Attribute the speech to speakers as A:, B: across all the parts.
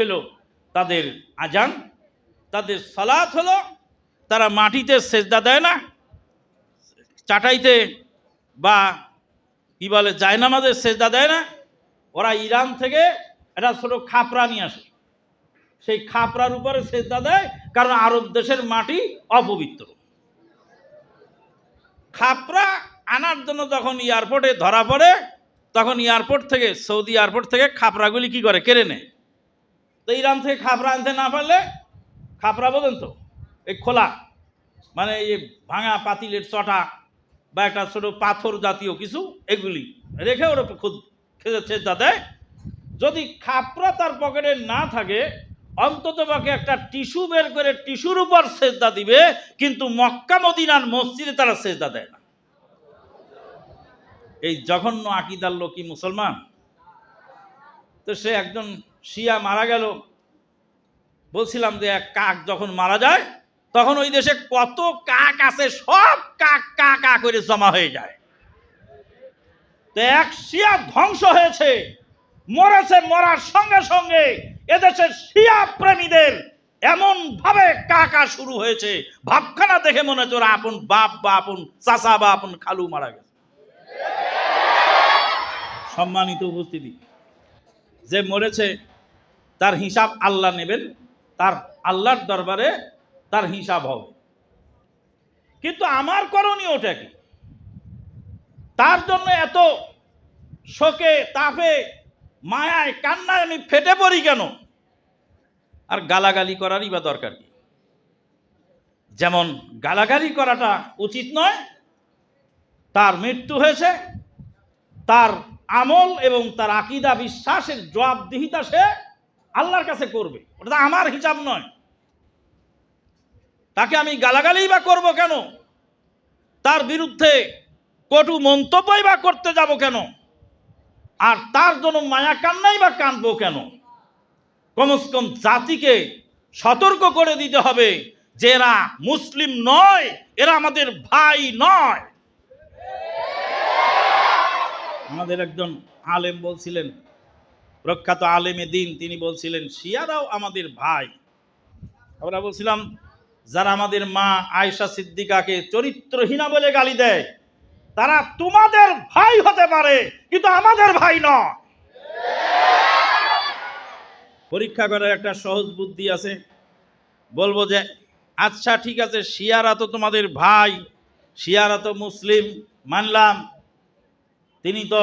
A: হলো তাদের আজান, তাদের সালাত হলো, তারা মাটিতে সেজদা দেয় না, চাটাইতে বা কি বলে জায়নামাজের সেজদা দেয় না, ওরা ইরান থেকে একটা ছোট খাপড়া নিয়ে আসে। সেই খাপড়ার উপরে সেজদা দেয়, কারণ আরব দেশের মাটি অপবিত্র। খাপড়া আনার জন্য যখন এয়ারপোর্টে ধরা পড়ে, তখন এয়ারপোর্ট থেকে, সৌদি এয়ারপোর্ট থেকে খাপড়াগুলি কি করে, কেড়ে নেয়। তো ইরান থেকে খাপড়া আনতে না পারলে খাপড়া বলেন তো? এই খোলা মানে এই ভাঙা পাতিলের চটা বা একটা ছোটো পাথর জাতীয় কিছু, এগুলি রেখে ওর খুদ খেতে চেষ্টা দেয় যদি খাপড়া তার পকেটে না থাকে, অন্তত পক্ষে একটা টিস্যু বের করে টিস্যুর উপর সেজদা দিবে, কিন্তু মক্কা মদিনার মসজিদে তারা সেজদা দেয় না। এই জঘন্য আকিদার লোকই মুসলমান। তো সে একজন শিয়া মারা গেল। বলছিলাম যে এক কাক যখন মারা যায়, তখন ওই দেশে কত কাক আছে, সব কাক কা কা করে জমা হয়ে যায়। তো এক শিয়া ধ্বংস হয়েছে, মরেছে, মরার সঙ্গে সঙ্গে এদেশের শিয়া প্রেমীদের এমন ভাবে কাকা শুরু হয়েছে। ভাবখানা দেখে মনে হচ্ছে ওরা আপন বাপ বা আপন চাচা বা আপন খালু মারা গেছে। সম্মানিত উপস্থিতি। যে মরেছে, তার হিসাব আল্লাহ নেবেন, তার আল্লাহর দরবারে তার হিসাব হবে। কিন্তু আমার করণীয় ওটা কি? তার জন্য এত শোকে, তাপে, মায়ায়, কান্নায় আমি ফেটে পড়ি কেন? আর গালাগালি করারই বা দরকার কি? যেমন গালাগালি করাটা উচিত নয়, তার মৃত্যু হয়েছে, তার আমল এবং তার আকিদা বিশ্বাসের জবাবদিহিতা সে আল্লাহর কাছে করবে। ওটা তো আমার হিসাব নয়। তাকে আমি গালাগালি বা করব কেন? তার বিরুদ্ধে কটু মন্তব্যই বা করতে যাব কেন? আর তার জন্য মায়া কান্নাই বা কানবো কেন? কমস কম জাতিকে সতর্ক করে দিতে হবে, যে এরা মুসলিম নয়, এরা আমাদের ভাই নয়। আমাদের একজন আলেম বলছিলেন, প্রখ্যাত আলেমে দিন, তিনি বলছিলেন, শিয়ারাও আমাদের ভাই। আমরা বলছিলাম, যারা আমাদের মা আয়সা সিদ্দিকাকে চরিত্রহীনা বলে গালি দেয়, তারা তোমাদের ভাই হতে পারে, কিন্তু আমাদের ভাই নয়। পরীক্ষা করার একটা সহজ বুদ্ধি আছে। বলব যে আচ্ছা ঠিক আছে, শিয়ারা তো তোমাদের ভাই, শিয়ারা তো মুসলিম, মানলাম তিনি তো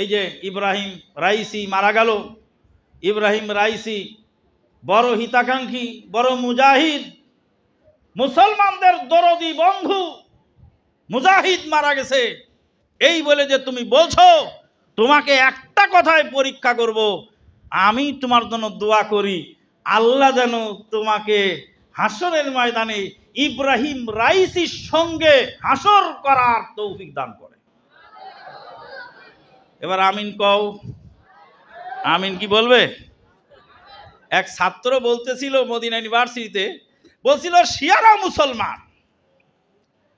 A: এই যে ইব্রাহিম রাইসি মারা গেল। ইব্রাহিম রাইসি বড় হিতাকাঙ্ক্ষী, বড় মুজাহিদ, মুসলমানদের দরদি বন্ধু, মুজাহিদ মারা গেছে। এই বলে যে তুমি বলছো, তোমাকে একটা কথায় পরীক্ষা করব, আমি তোমার জন্য দোয়া করি, আল্লাহ যেন তোমাকে হাসরের ময়দানে ইব্রাহিম রাইসির সঙ্গে হাসর করার তৌফিক দান করে। এবার আমিন কও। আমিন কি বলবে? এক ছাত্র বলতেছিল মদিনা ইউনিভার্সিটিতে, বলছিল, শিয়ারা মুসলমান।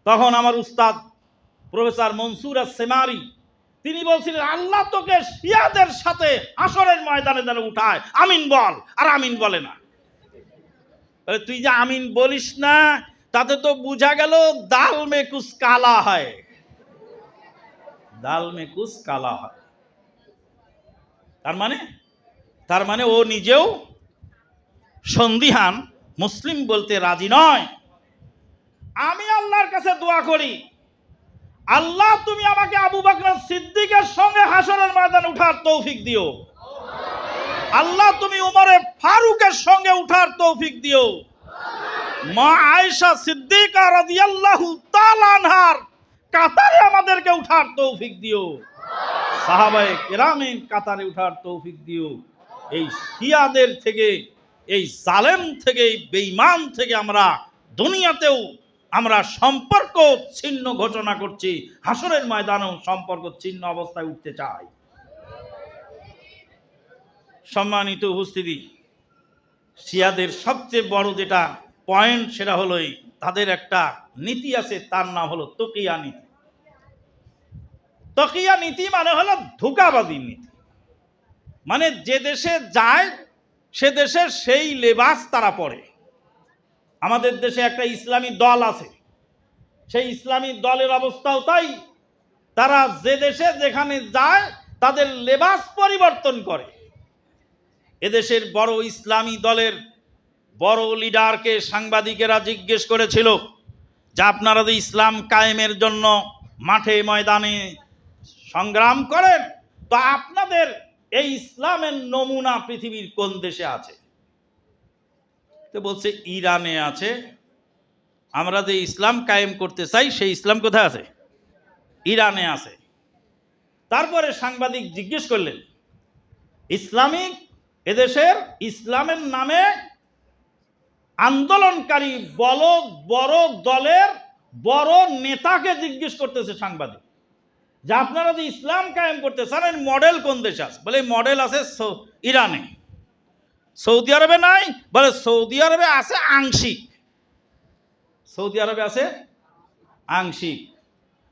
A: তখন আমার উস্তাদ প্রফেসর মনসুর সেমারি তিনি বলছিলেন, আল্লাহ তোকে শিয়াদের সাথে আসরের ময়দানে যেন উঠায়। আমিন বল, আর আমিন বলে না। তুই যে আমিন বলিস না, তাতে তো বোঝা গেল, দাল মে কুস কালা হয়। দাল মে কুস কালা হয়। তার মানে তার মানে ও নিজেও সন্দিহান, মুসলিম বলতে রাজি নয়। আমি আল্লাহর কাছে দোয়া করি, আল্লাহ তুমি আমাকে আবু বকর সিদ্দিকের সঙ্গে হাসরের ময়দান উঠার তৌফিক দিও। আল্লাহ তুমি উমরে ফারুকের সঙ্গে উঠার তৌফিক দিও। মা আয়েশা সিদ্দিকা রাদিয়াল্লাহু তাআলা আনহার কাতারে আমাদেরকে উঠার তৌফিক দিও। সাহাবায়ে কেরামের কাতারে উঠার তৌফিক দিও। এই শিয়াদের থেকে, এই জালেম থেকে, এই বেঈমান থেকে আমরা দুনিয়াতেও আমরা সম্পর্ক ছিন্ন ঘোষণা করছি, হাসরের ময়দানেও সম্পর্ক ছিন্ন অবস্থায় উঠতে চাই। সম্মানিত উপস্থিতি, শিয়াদের সবচেয়ে বড় যেটা পয়েন্ট সেটা হলো এই, তাদের একটা নীতি আছে, তার নাম হলো তকিয়া নীতি। তকিয়া নীতি মানে হলো ধোকাবাজি নীতি। মানে যে দেশে যায়, সে দেশের সেই লেবাস তারা পড়ে। আমাদের দেশে একটা ইসলামী দল আছে, সেই ইসলামী দলের অবস্থাও তাই। তারা যে দেশে যেখানে যায়, তাদের লেবাস পরিবর্তন করে। এদেশের বড় ইসলামী দলের বড় লিডারকে সাংবাদিকেরা জিজ্ঞেস করেছিল যে আপনারা যে ইসলাম কায়েমের জন্য মাঠে ময়দানে সংগ্রাম করেন, তো আপনাদের এই ইসলামের নমুনা পৃথিবীর কোন দেশে আছে? তো বলছে, ইরানে আছে। আমরা যে ইসলাম কায়েম করতে চাই, সেই ইসলাম কোথায় আছে? ইরানে আছে। তারপরে সাংবাদিক জিজ্ঞেস করলেন, ইসলামিক এদেশের ইসলামের নামে আন্দোলনকারী বল বড় দলের বড় নেতাকে জিজ্ঞেস করতেছে সাংবাদিক যে আপনারা যে ইসলাম কায়েম করতে চান, এর মডেল কোন দেশে আছে? বলে মডেল আছে ইরানে। সৌদি আরবে নাই, বলে, সৌদি আরবে আছে আংশিক। সৌদি আরবে আছে আংশিক।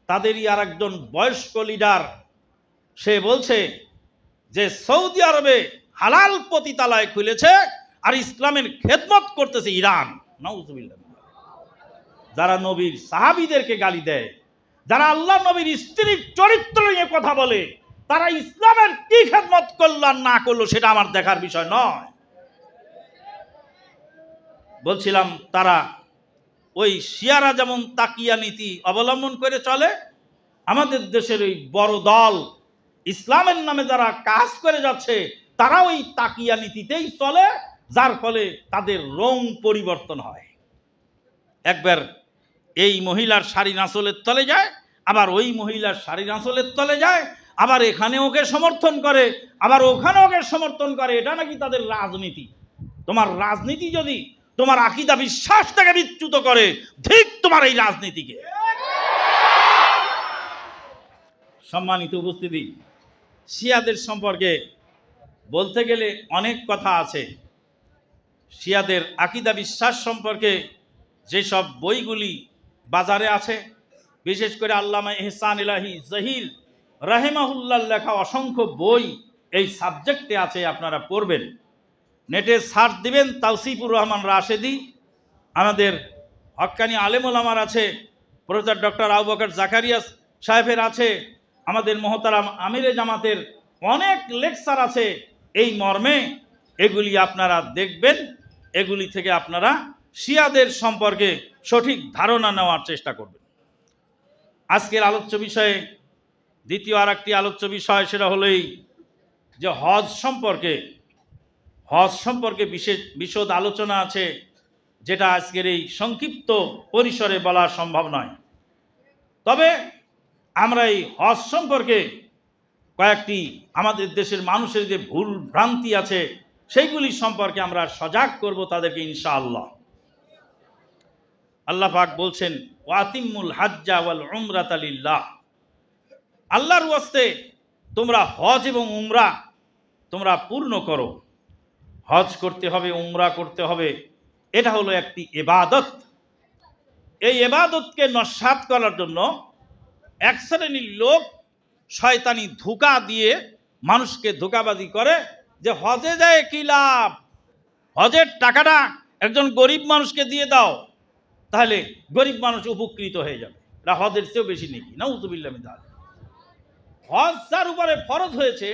A: তাদেরই আর একজন বয়স্ক লিডার সে বলছে যে সৌদি আরবে হালাল পতিতালয় খুলেছে আর ইসলামের খেদমত করতেছে ইরান। যারা নবীর সাহাবিদেরকে গালি দেয়, যারা আল্লাহ নবীর স্ত্রীর চরিত্র নিয়ে কথা বলে, তারা ইসলামের কি খেদমত করল আর না করল সেটা আমার দেখার বিষয় নয়। বলছিলাম, তারা ওই শিয়ারা যেমন তাকিয়া নীতি অবলম্বন করে চলে, আমাদের দেশের ওই বড় দল ইসলামের নামে যারা কাজ করে যাচ্ছে তারা ওই তাকিয়া নীতিতেই চলে যার ফলে তাদের রং পরিবর্তন হয়। একবার এই মহিলার শাড়ি নাচলের তলে যায়, আবার ওই মহিলার শাড়ি নাচলের তলে যায়, আবার এখানে ওকে সমর্থন করে, আবার ওখানে ওকে সমর্থন করে, এটা নাকি তাদের রাজনীতি। তোমার রাজনীতি যদি তোমার আকিদা বিশ্বাসটাকে বিচ্যুত করে, ঠিক তোমার এই রাজনীতিকে। সম্মানিত উপস্থিতি, শিয়াদের সম্পর্কে বলতে গেলে অনেক কথা আছে। শিয়াদের আকিদা বিশ্বাস সম্পর্কে যেসব বইগুলি বাজারে আছে, বিশেষ করে আল্লামা এহসান ইলাহি জহির রাহেমাহুল্লার লেখা অসংখ্য বই এই সাবজেক্টে আছে, আপনারা পড়বেন। নেটে সার্চ দিবেন, তাওসিফুর রহমান রাশেদি, আমাদের হক্কানি আলেমুল আমার আছে, প্রফেসর ডক্টর আবু বকর জাকারিয়া সাহেবের আছে, আমাদের মহতারাম আমিরে জামাতের অনেক লেকচার আছে, এই মর্মে এগুলি আপনারা দেখবেন, এগুলি থেকে আপনারা শিয়াদের সম্পর্কে সঠিক ধারণা নেওয়ার চেষ্টা করবেন। আজকের আলোচ্য বিষয়ে, দ্বিতীয় আর একটি আলোচ্য বিষয় সেটা হলোই যে হজ সম্পর্কে হজ সম্পর্কে বিশেষ বিশদ আলোচনা আছে, যেটা আজকের এই সংক্ষিপ্ত পরিসরে বলা সম্ভব নয়। তবে আমরা এই হজ সম্পর্কে কয়েকটি আমাদের দেশের মানুষের যে ভুল ভ্রান্তি আছে সেইগুলি সম্পর্কে আমরা সজাগ করব তাদেরকে ইনশাআল্লাহ। আল্লাহ পাক বলছেন ওয়াতিমুল হাজ্জা ওয়াল উমরাত আলিল্লাহ আল্লাহর ওয়াস্তে তোমরা হজ এবং উমরা তোমরা পূর্ণ করো। হজ করতে হবে, উমরা করতে হবে, এটা হলো একটি এবাদত এই এবাদতকে নস্বাত করার জন্য এক শ্রেণির লোক শয়তানি ধোকা দিয়ে মানুষকে ধোকাবাজি করে যে হজে যায় কি লাভ? হজের টাকাটা একজন গরিব মানুষকে দিয়ে দাও, তাহলে গরিব মানুষ উপকৃত হয়ে যাবে। হজের চেয়েও বেশি নেই না উজুবিল্লাহ হজ যার উপরে ফরজ হয়েছে